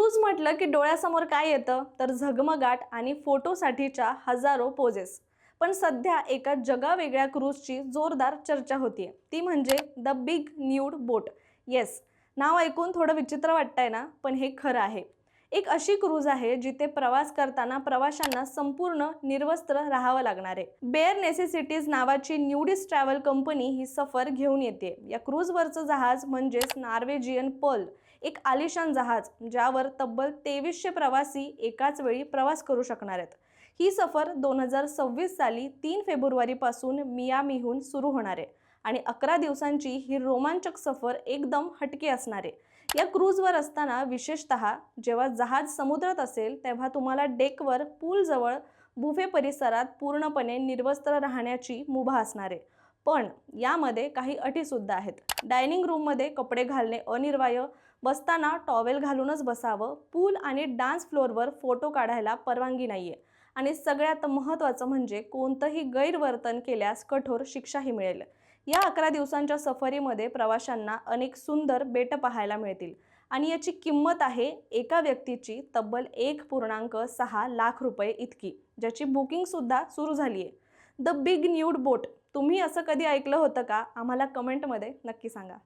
Cruise म्हटलं की डोळ्यासमोर काय येतं? तर झगमगाट आणि फोटोसाठीच्या हजारो पोजेस पण सध्या एका जगावेगळ्या क्रूजची जोरदार चर्चा होतीये. ती म्हणजे the big nude boat yes नाव ऐकून थोडं विचित्र वाटतंय ना? पण हे खरं आहे. एक अशी क्रूज आहे जिथे प्रवास करताना प्रवाशांना संपूर्ण निर्वस्त्र राहावं लागणार आहे. बेअर नेसेसिटीज नावाची न्यूडिस ट्रॅव्हल कंपनी ही सफर घेऊन येते. या क्रूजवरचं जहाज म्हणजेच नॉर्वेजियन पर्ल एक आलिशान जहाज ज्यावर तब्बल तेवीसशे प्रवासी एकाच वेळी प्रवास करू शकणार आहेत. ही सफर दोन हजार सव्वीस साली तीन फेब्रुवारीपासून मियामीहून सुरू होणार आहे आणि अकरा दिवसांची ही रोमांचक सफर एकदम हटके असणार आहे. या क्रूजवर असताना विशेषत जेव्हा जहाज समुद्रात असेल तेव्हा तुम्हाला डेकवर पूलजवळ बुफे परिसरात पूर्णपणे निर्वस्त्र राहण्याची मुभा असणार आहे. पण यामध्ये काही अटीसुद्धा आहेत. डायनिंग रूममध्ये कपडे घालणे अनिर्वाय बसताना टॉवेल घालूनच बसावं पूल आणि डान्स फ्लोअरवर फोटो काढायला परवानगी नाही आहे आणि सगळ्यात महत्त्वाचं म्हणजे कोणतंही गैरवर्तन केल्यास कठोर शिक्षाही मिळेल. या अकरा दिवसांच्या सफरीमध्ये प्रवाशांना अनेक सुंदर बेट पाहायला मिळतील. आणि याची किंमत आहे एका व्यक्तीची तब्बल एक पूर्णांक सहा लाख रुपये इतकी ज्याची बुकिंगसुद्धा सुरू झाली आहे द बिग न्यूड बोट तुम्ही असं कधी ऐकलं होतं का? आम्हाला कमेंटमध्ये नक्की सांगा.